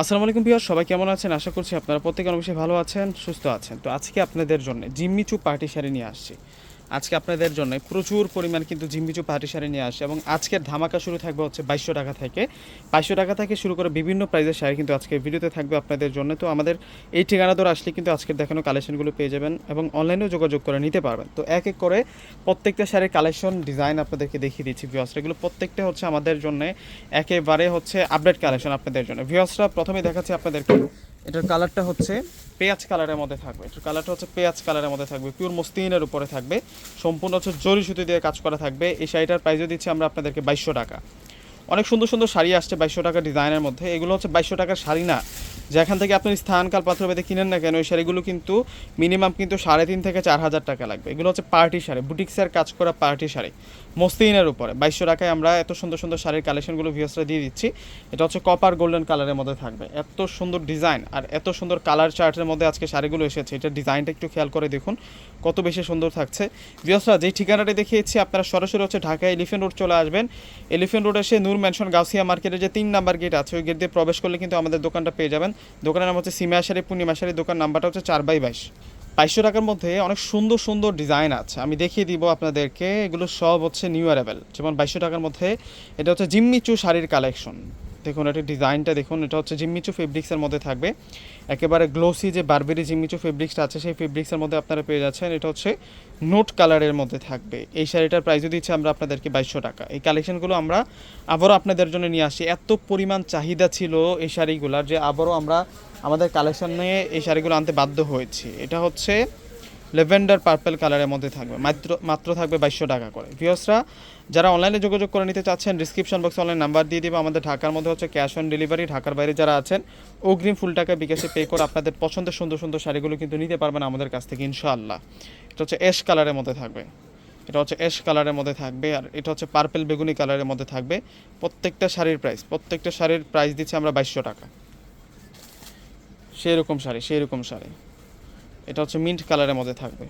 আসসালামু আলাইকুম বিহার সবাই কেমন আছেন? আশা করছি আপনারা প্রত্যেকে অবশ্যই ভালো আছেন, সুস্থ আছেন। তো আজকে আপনাদের জন্য জিম্মিচু পার্টি শাড়ি নিয়ে আসছি। আজকে আপনাদের জন্য প্রচুর পরিমাণ কিন্তু জিম্মিচু পার্টি শাড়ি নিয়ে আসে এবং আজকের ধামাকা শুরু থাকবে হচ্ছে বাইশশো টাকা থেকে। বাইশশো টাকা থেকে শুরু করে বিভিন্ন প্রাইজের শাড়ি কিন্তু আজকে ভিডিওতে থাকবে আপনাদের জন্য। তো আমাদের এই ঠিকানা ধরে আসলে কিন্তু আজকের দেখানো কালেকশনগুলো পেয়ে যাবেন এবং অনলাইনেও যোগাযোগ করে নিতে পারবেন। তো এক এক করে প্রত্যেকটা শাড়ির কালেকশন ডিজাইন আপনাদেরকে দেখিয়ে দিচ্ছি ভিওসরা এগুলো প্রত্যেকটা হচ্ছে আমাদের জন্য একেবারে হচ্ছে আপডেট কালেকশন আপনাদের জন্য। ভিওসরা প্রথমে দেখাচ্ছি আপনাদেরকে এটার কালারটা হচ্ছে পেঁয়াজ কালারের মধ্যে থাকবে। এটার কালারটা হচ্ছে পেঁয়াজ কালারের মধ্যে থাকবে। পিওর মস্তিনের উপরে থাকবে। সম্পূর্ণ হচ্ছে জরি সুতি দিয়ে কাজ করা থাকবে। এই শাড়িটার প্রাইসও দিচ্ছি আমরা আপনাদেরকে বাইশশো টাকা। অনেক সুন্দর সুন্দর শাড়ি আসছে বাইশশো টাকা ডিজাইনের মধ্যে। এগুলো হচ্ছে বাইশশো টাকার শাড়ি না। যেখান থেকে আপনি স্থানকাল পাত্রভেদে কিনেন না কেন ওই শাড়িগুলো কিন্তু মিনিমাম কিন্তু সাড়ে তিন থেকে চার হাজার টাকা লাগবে। এগুলো হচ্ছে পার্টি শাড়ি বুটিক্সের কাজ করা পার্টি শাড়ি। মস্তিনের উপরে। বাইশশো টাকায় আমরা এত সুন্দর সুন্দর শাড়ির কালেকশনগুলো ভিউসরা দিয়ে দিচ্ছি। এটা হচ্ছে কপার গোল্ডেন কালারের মধ্যে থাকবে। এত সুন্দর ডিজাইন আর এত সুন্দর কালার চার্টের মধ্যে আজকে শাড়িগুলো এসেছে। এটা ডিজাইনটা একটু খেয়াল করে দেখুন। কত বেশি সুন্দর থাকছে। ভিউসরা যে ঠিকানাটা দেখিয়েছি, আপনারা সরাসরি হচ্ছে ঢাকা এলিফেন্ট রোড চলে আসবেন। এলিফেন্ট রোড এসে নূর ম্যানশন গাউসিয়া মার্কেটের যে তিন নাম্বার গেট আছে, ওই গেট দিয়ে প্রবেশ করলে কিন্তু আমাদের দোকানটা পেয়ে যাবেন। দোকানের নাম হচ্ছে সিমিয়া শাড়ি পূর্ণিমা শাড়ি দোকান নাম্বারটা হচ্ছে চার বাই বাইশ। বাইশশো টাকার মধ্যে অনেক সুন্দর সুন্দর ডিজাইন আছে। আমি দেখিয়ে দিব আপনাদেরকে। এগুলো সব হচ্ছে নিউ অ্যারাইভেল যেমন বাইশশো টাকার মধ্যে, এটা হচ্ছে জিম্মিচু শাড়ির কালেকশন দেখুন, এটা ডিজাইনটা দেখুন, এটা হচ্ছে জিম্মিচু ফেব্রিক্সের মধ্যে থাকবে। একেবারে গ্লোসি যে বারবেরি জিম্মিচু ফেব্রিক্সটা আছে, সেই ফেব্রিক্সের মধ্যে আপনারা পেয়ে যাচ্ছেন, এটা হচ্ছে নোট কালারের মধ্যে থাকবে। এই শাড়িটার প্রাইসও দিচ্ছে আমরা আপনাদেরকে বাইশশো টাকা। এই কালেকশনগুলো আমরা আবারও আপনাদের জন্য নিয়ে আসি এত পরিমাণ চাহিদা ছিল এই শাড়িগুলোর যে আবারও আমরা আমাদের কালেকশনে এই শাড়িগুলো আনতে বাধ্য হয়েছি। এটা হচ্ছে লেভেন্ডার পার্পেল কালারের মধ্যে থাকবে। মাত্র মাত্র থাকবে বাইশশো টাকা করে। ভিওসরা যারা অনলাইনে যোগাযোগ করে নিতে চাচ্ছেন ডিসক্রিপশন বক্সে অনলাইন নাম্বার দিয়ে দিব। আমাদের ঢাকার মধ্যে হচ্ছে ক্যাশ অন ডেলিভারি ঢাকার বাইরে যারা আছেন, অগ্রিম ফুল টাকা বিকাশে পে করে আপনাদের পছন্দের সুন্দর সুন্দর শাড়িগুলো কিন্তু নিতে পারবেন আমাদের কাছ থেকে, ইনশাআল্লাহ। এটা হচ্ছে অ্যাশ কালারের মধ্যে থাকবে। এটা হচ্ছে অ্যাশ কালারের মধ্যে থাকবে, আর এটা হচ্ছে পার্পেল বেগুনি কালারের মধ্যে থাকবে। প্রত্যেকটা শাড়ির প্রাইস প্রত্যেকটা শাড়ির প্রাইস দিচ্ছি আমরা বাইশশো টাকা। সেই রকম শাড়ি সেই রকম শাড়ি। এটা হচ্ছে মিন্ট কালারের মধ্যে থাকবে।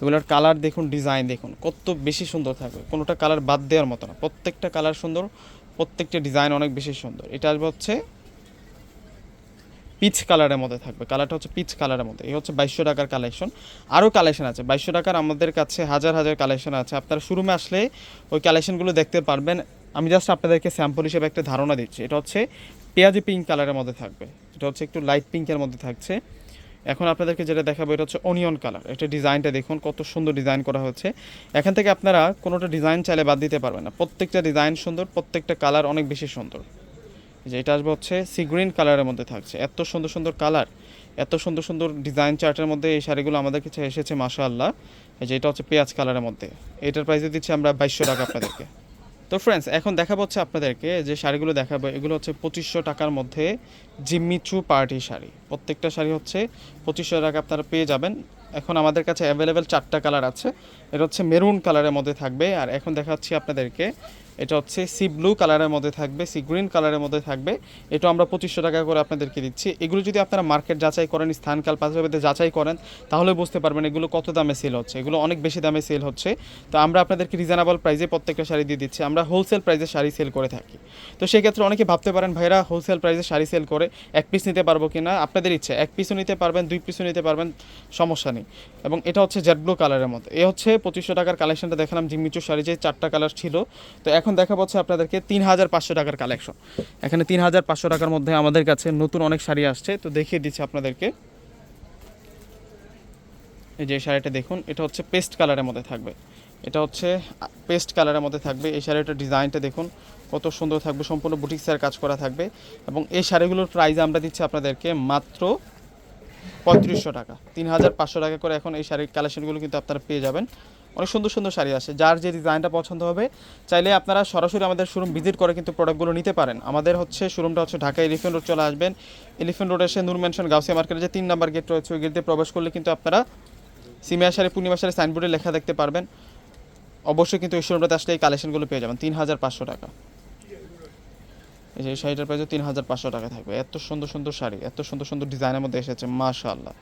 এগুলোর কালার দেখুন ডিজাইন দেখুন, কত বেশি সুন্দর থাকবে। কোনোটা কালার বাদ দেওয়ার মতো না। প্রত্যেকটা কালার সুন্দর, প্রত্যেকটা ডিজাইন অনেক বেশি সুন্দর। এটা হচ্ছে পিচ কালারের মধ্যে থাকবে। কালারটা হচ্ছে পিচ কালারের মধ্যে। এই হচ্ছে বাইশশো টাকার কালেকশন আরও কালেকশন আছে। বাইশশো টাকার আমাদের কাছে হাজার হাজার কালেকশন আছে। আপনারা শোরুমে আসলে ওই কালেকশনগুলো দেখতে পারবেন। আমি জাস্ট আপনাদেরকে স্যাম্পল হিসেবে একটা ধারণা দিচ্ছি। এটা হচ্ছে পেঁয়াজি পিঙ্ক কালারের মধ্যে থাকবে। এটা হচ্ছে একটু লাইট পিঙ্কের মধ্যে থাকছে। এখন আপনাদেরকে যেটা দেখাবো, এটা হচ্ছে অনিয়ন কালার এটা ডিজাইনটা দেখুন, কত সুন্দর ডিজাইন করা হচ্ছে। এখান থেকে আপনারা কোনোটা ডিজাইন চাইলে বাদ দিতে পারবেন না। প্রত্যেকটা ডিজাইন সুন্দর, প্রত্যেকটা কালার অনেক বেশি সুন্দর। যে এটা আসবে হচ্ছে সি গ্রিন কালারের মধ্যে থাকছে। এত সুন্দর সুন্দর কালার এত সুন্দর সুন্দর ডিজাইন চার্টের মধ্যে এই শাড়িগুলো আমাদের কাছে এসেছে, মাশাআল্লাহ। এই যে এটা হচ্ছে পেঁয়াজ কালারের মধ্যে। এটার প্রাইসে দিচ্ছি আমরা বাইশশো টাকা আপনাদেরকে। তো ফ্রেন্ডস এখন দেখাবো হচ্ছে আপনাদেরকে যে শাড়িগুলো দেখাবো। এগুলো হচ্ছে পঁচিশশো টাকার মধ্যে জিম্মিচু পার্টি শাড়ি। প্রত্যেকটা শাড়ি হচ্ছে পঁচিশশো টাকা আপনারা পেয়ে যাবেন। এখন আমাদের কাছে অ্যাভেলেবেল চারটা কালার আছে। এটা হচ্ছে মেরুন কালারের মধ্যে থাকবে। আর এখন দেখাচ্ছি আপনাদেরকে এটা হচ্ছে সি ব্লু কালারের মধ্যে থাকবে, সি গ্রিন কালারের মধ্যে থাকবে। এটা আমরা পঁচিশশো টাকা করে আপনাদেরকে দিচ্ছি। এগুলো যদি আপনারা মার্কেট যাচাই করেন স্থানকাল পাশাপাশি যাচাই করেন, তাহলে বুঝতে পারবেন এগুলো কত দামে সেল হচ্ছে। এগুলো অনেক বেশি দামে সেল হচ্ছে। তো আমরা আপনাদেরকে রিজনেবল প্রাইসে প্রত্যেকটা শাড়ি দিয়ে দিচ্ছি। আমরা হোলসেল প্রাইসে শাড়ি সেল করে থাকি। তো সেক্ষেত্রে অনেকে ভাবতে পারেন ভাইরা হোলসেল প্রাইসে শাড়ি সেল করে এক পিস নিতে পারব কি না আপনাদের ইচ্ছে, এক পিসও নিতে পারবেন, দুই পিসও নিতে পারবেন, সমস্যা নেই। এবং এটা হচ্ছে জেড ব্লু কালারের মধ্যে। এ হচ্ছে পঁচিশশো টাকার কালেকশনটা দেখালাম জিমিচু শাড়ি যে চারটা কালার ছিল। তো এখন দেখা হচ্ছে আপনাদেরকে তিন হাজার পাঁচশো টাকার কালেকশন এখানে তিন হাজার পাঁচশো টাকার মধ্যে আমাদের কাছে নতুন অনেক শাড়ি আসছে। তো দেখিয়ে দিচ্ছি আপনাদেরকে। এই যে শাড়িটা দেখুন, এটা হচ্ছে পেস্ট কালারের মধ্যে থাকবে। এটা হচ্ছে পেস্ট কালারের মধ্যে থাকবে। এই শাড়িটার ডিজাইনটা দেখুন, কত সুন্দর থাকবে। সম্পূর্ণ বুটিক্সের কাজ করা থাকবে। এবং এই শাড়িগুলোর প্রাইস আমরা দিচ্ছি আপনাদেরকে মাত্র পঁয়ত্রিশশো টাকা। তিন হাজার পাঁচশো টাকা করে এখন এই শাড়ির কালেকশনগুলো কিন্তু আপনারা পেয়ে যাবেন। অনেক সুন্দর সুন্দর শাড়ি আসে। যার যে ডিজাইনটা পছন্দ হবে, চাইলে আপনারা সরাসরি আমাদের শোরুম ভিজিট করে কিন্তু প্রোডাক্টগুলো নিতে পারেন। আমাদের হচ্ছে শোরুমটা হচ্ছে ঢাকা এলিফেন্ট রোড চলে আসবেন। এলিফেন্ট রোড এসে নূর মেনশন গাউসিয়া মার্কেটের যে তিন নাম্বার গেট রয়েছে, ওই গেট দিয়ে প্রবেশ করলে কিন্তু আপনারা সিমিয়া শাড়ি, পূর্ণিমা শাড়ি সাইনবোর্ডে লেখা দেখতে পারবেন। অবশ্যই কিন্তু এই শোরুমটাতে আসলে এই কালেকশনগুলো পেয়ে যাবেন, তিন হাজার পাঁচশো টাকা। এই যে শাড়িটার প্রাইস তিন হাজার পাঁচশো টাকা থাকবে। এত সুন্দর সুন্দর শাড়ি, এত সুন্দর সুন্দর ডিজাইনের মধ্যে এসেছে, মাশাআল্লাহ।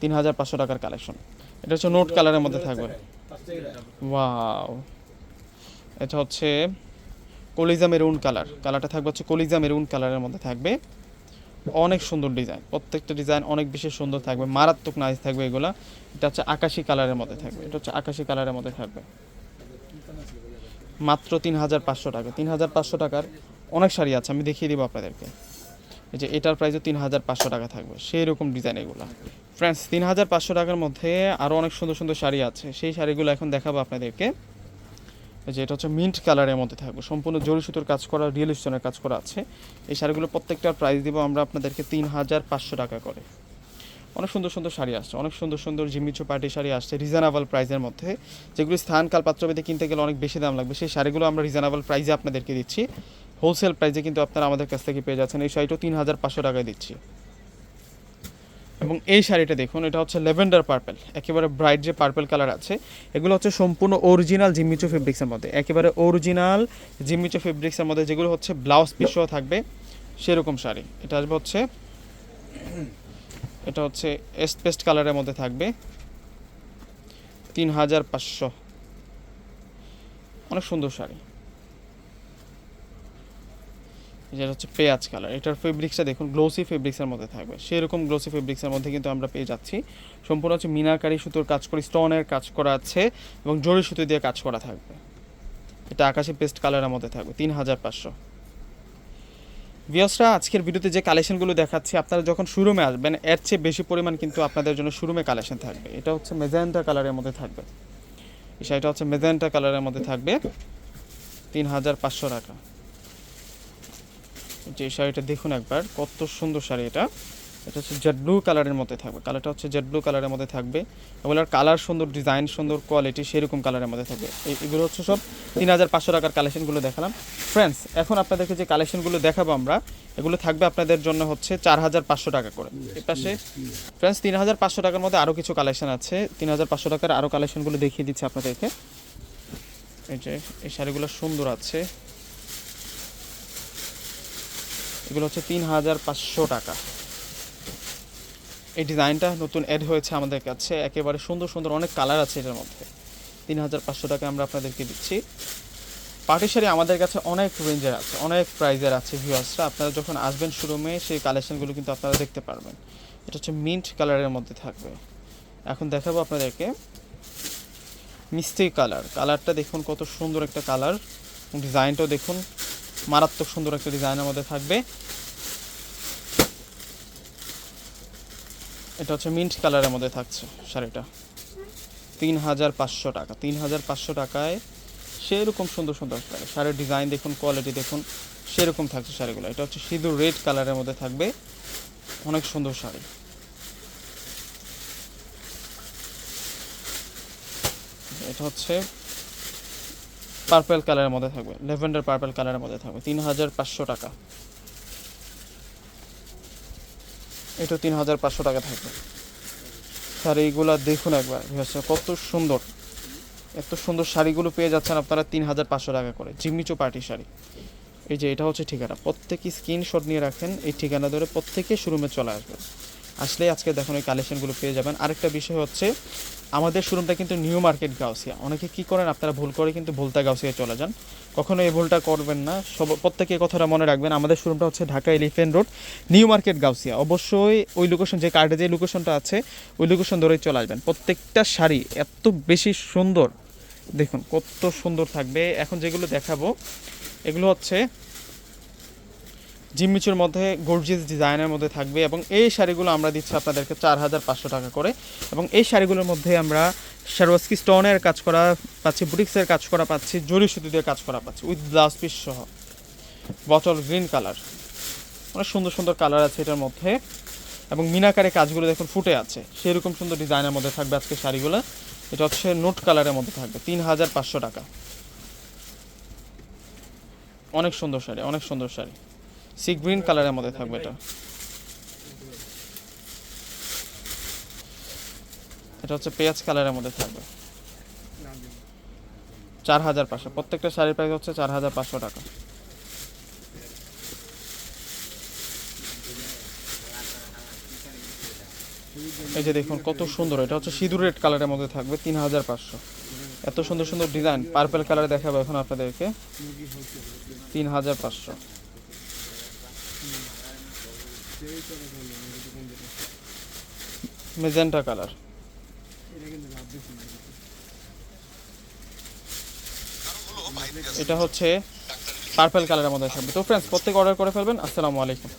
তিন হাজার পাঁচশো টাকার কালেকশন এটা হচ্ছে নোট কালারের মধ্যে থাকবে। ওয়াও এটা হচ্ছে কলিজা মেরুন কালার। কালারটা থাকবে হচ্ছে কলিজা মেরুন কালারের মধ্যে থাকবে। অনেক সুন্দর ডিজাইন। প্রত্যেকটা ডিজাইন অনেক বেশি সুন্দর থাকবে। মারাত্মক নাইস থাকবে এগুলা। এটা হচ্ছে আকাশি কালারের মধ্যে থাকবে। এটা হচ্ছে আকাশি কালারের মধ্যে থাকবে। মাত্র তিন হাজার পাঁচশো টাকা। তিন হাজার পাঁচশো টাকার অনেক শাড়ি আছে। আমি দেখিয়ে দিব আপনাদেরকে। এই যে এটার প্রাইসও তিন হাজার পাঁচশো টাকা থাকবে। সেই রকম ডিজাইন এগুলো। ফ্রেন্ডস তিন হাজার পাঁচশো টাকার মধ্যে আরও অনেক সুন্দর সুন্দর শাড়ি আছে। সেই শাড়িগুলো এখন দেখাবো আপনাদেরকে। যে এটা হচ্ছে মিন্ট কালারের মধ্যে থাকবে। সম্পূর্ণ জরি সুতোর কাজ করা রিয়েল স্টোনের কাজ করা আছে। এই শাড়িগুলো প্রত্যেকটার প্রাইস দিব আমরা আপনাদেরকে তিন হাজার পাঁচশো টাকা করে। অনেক সুন্দর সুন্দর শাড়ি আসছে। অনেক সুন্দর সুন্দর জিমিচু পার্টি শাড়ি আসছে রিজনেবল প্রাইসের মধ্যে। যেগুলি স্থান, কাল পাত্রভেদে কিনতে গেলে অনেক বেশি দাম লাগবে। সেই শাড়িগুলো আমরা রিজনেবল প্রাইসে আপনাদেরকে দিচ্ছি। হোলসেল প্রাইসে কিন্তু আপনারা আমাদের কাছ থেকে পেয়ে যাচ্ছেন। এই শাড়িটাও তিন হাজার পাঁচশো টাকায় দিচ্ছি। এবং এই শাড়িটা দেখুন, এটা হচ্ছে লেভেন্ডার পার্পেল। একেবারে ব্রাইট যে পার্পেল কালার আছে, এগুলো হচ্ছে সম্পূর্ণ অরিজিনাল জিমিচো ফেব্রিক্সের মধ্যে। একেবারে অরিজিনাল জিমিচো ফেব্রিক্সের মধ্যে যেগুলো হচ্ছে ব্লাউজ পিসও থাকবে, সেরকম শাড়ি। এটা আসবে হচ্ছে, এটা হচ্ছে এস্ট পেস্ট কালারের মধ্যে থাকবে তিন হাজার পাঁচশো। অনেক সুন্দর শাড়ি। যেটা হচ্ছে পেঁয়াজ কালার এটার ফেব্রিক্সটা দেখুন গ্লোসি ফেব্রিক্সের মধ্যে থাকবে। সেরকম গ্লোসি ফেব্রিক্সের মধ্যে কিন্তু আমরা পেয়ে যাচ্ছি। সম্পূর্ণ হচ্ছে মিনাকারি সুতোর কাজ করে স্টোনের কাজ করা আছে এবং জরি সুতো দিয়ে কাজ করা থাকবে। এটা আকাশি পেস্ট কালারের মধ্যে থাকবে, তিন হাজার পাঁচশো। ভিওসরা আজকের ভিডিওতে যে কালেকশনগুলো দেখাচ্ছি, আপনারা যখন শোরুমে আসবেন, এর চেয়ে বেশি পরিমাণ কিন্তু আপনাদের জন্য শোরুমে কালেকশন থাকবে। এটা হচ্ছে মেজেন্টা কালারের মধ্যে থাকবে। শাড়িটা হচ্ছে মেজেন্টা কালারের মধ্যে থাকবে, তিন হাজার পাঁচশো টাকা। যে শাড়িটা দেখুন একবার, কত সুন্দর শাড়ি এটা। এটা হচ্ছে জেড ব্লু কালারের মধ্যে থাকবে। কালারটা হচ্ছে জেড ব্লু কালারের মধ্যে থাকবে এগুলোর কালার সুন্দর ডিজাইন সুন্দর কোয়ালিটি সেরকম কালারের মধ্যে থাকবে। এগুলো হচ্ছে সব তিন হাজার পাঁচশো টাকার কালেকশনগুলো দেখালাম। ফ্রেন্ডস এখন আপনাদেরকে যে কালেকশনগুলো দেখাবো আমরা, এগুলো থাকবে আপনাদের জন্য হচ্ছে চার হাজার পাঁচশো টাকা করে। এর পাশে ফ্রেন্ডস তিন হাজার পাঁচশো টাকার মধ্যে আরও কিছু কালেকশন আছে। তিন হাজার পাঁচশো টাকার আরও কালেকশনগুলো দেখিয়ে দিচ্ছি আপনাদেরকে। এই যে, এই শাড়িগুলো সুন্দর আছে। এগুলো হচ্ছে তিন হাজার পাঁচশো টাকা। এই ডিজাইনটা নতুন অ্যাড হয়েছে আমাদের কাছে। একেবারে সুন্দর সুন্দর অনেক কালার আছে এটার মধ্যে। তিন হাজার পাঁচশো টাকা আমরা আপনাদেরকে দিচ্ছি। পার্টি শাড়ি আমাদের কাছে অনেক রেঞ্জের আছে, অনেক প্রাইজের আছে ভিউয়ার্সরা আপনারা যখন আসবেন শোরুমে সেই কালেকশনগুলো কিন্তু আপনারা দেখতে পারবেন। এটা হচ্ছে মিন্ট কালারের মধ্যে থাকবে। এখন দেখাবো আপনাদেরকে মিষ্টি কালার কালারটা দেখুন কত সুন্দর একটা কালার ডিজাইনটাও দেখুন। মারাত্মক সুন্দর একটা ডিজাইনের মধ্যে থাকবে। এটা হচ্ছে মিন্ট কালারের মধ্যে থাকছে শাড়িটা। তিন হাজার পাঁচশো টাকা তিন হাজার পাঁচশো টাকায় সেরকম সুন্দর সুন্দর শাড়ি। শাড়ির ডিজাইন দেখুন কোয়ালিটি দেখুন, সেরকম থাকছে শাড়িগুলো। এটা হচ্ছে সিঁদুর রেড কালারের মধ্যে থাকবে। অনেক সুন্দর শাড়ি। এটা হচ্ছে পার্পেল কালারের মধ্যে থাকবে। লেভেন্ডার পার্পেল কালারের মধ্যে থাকবে। তিন হাজার পাঁচশো টাকা। এটা তিন হাজার পাঁচশো টাকা থাকবে। শাড়িগুলো দেখুন একবার কত সুন্দর। এত সুন্দর শাড়িগুলো পেয়ে যাচ্ছেন আপনারা তিন হাজার পাঁচশো টাকা করে। জিমিচো পার্টি শাড়ি। এই যে, এটা হচ্ছে ঠিকানা। প্রত্যেকে স্ক্রিনশট নিয়ে রাখেন। এই ঠিকানা ধরে প্রত্যেকে শোরুমে চলে আসবেন। আসলে আজকে দেখুন এই কালেকশনগুলো পেয়ে যাবেন। আরেকটা বিষয় হচ্ছে, আমাদের শোরুমটা কিন্তু নিউ মার্কেট গাউসিয়া। অনেকে কি করেন, আপনারা ভুল করে কিন্তু ভুলতা গাউসিয়া চলে যান। কখনো এই ভুলটা করবেন না। সব, প্রত্যেকে কথাটা মনে রাখবেন, আমাদের শোরুমটা হচ্ছে Dhaka elephant road, new market Gausia. অবশ্যই ওই লোকেশন যে কার্ডে যে লোকেশনটা আছে, ওই লোকেশন ধরেই চলে আসবেন। প্রত্যেকটা শাড়ি এত বেশি সুন্দর। দেখুন কত সুন্দর থাকবে। এখন যেগুলো দেখাবো, এগুলো হচ্ছে জিম্মিচুর মধ্যে গর্জিয়াস ডিজাইনের মধ্যে থাকবে এবং এই শাড়িগুলো আমরা দিচ্ছি আপনাদেরকে চার হাজার পাঁচশো টাকা করে এবং এই শাড়িগুলোর মধ্যে আমরা শারওয়াস্কি স্টোনের কাজ করা পাচ্ছি বুটিক্সের কাজ করা পাচ্ছি জরি সুতি দিয়ে কাজ করা পাচ্ছি উইথ ব্লাউজ পিস সহ। বটল গ্রিন কালার অনেক সুন্দর সুন্দর কালার আছে এটার মধ্যে এবং মিনাকারে কাজগুলো দেখুন ফুটে আছে। সেরকম সুন্দর ডিজাইনের মধ্যে থাকবে আজকে শাড়িগুলো। এটা হচ্ছে নোট কালারের মধ্যে থাকবে, তিন হাজার পাঁচশো টাকা। অনেক সুন্দর শাড়ি, অনেক সুন্দর শাড়ি। সি গ্রিন কালারের মধ্যে থাকবে এটা। এটা হচ্ছে পেঁয়াজ কালারের মধ্যে থাকবে। চার হাজার পাঁচশো। প্রত্যেকটা শাড়ির প্রাইস হচ্ছে চার হাজার পাঁচশো টাকা। এই যে দেখুন, কত সুন্দর। এটা হচ্ছে সিঁদুর রেড কালারের মধ্যে থাকবে, তিন হাজার পাঁচশো। এত সুন্দর সুন্দর ডিজাইন। পার্পেল কালারে দেখাবো এখন আপনাদেরকে। তিন হাজার পাঁচশো। মেজেন্টা কালার এটা হচ্ছে পার্পল কালারের মধ্যে থাকবে তো ফ্রেন্ডস প্রত্যেক অর্ডার করে ফেলবেন। আসসালামু আলাইকুম।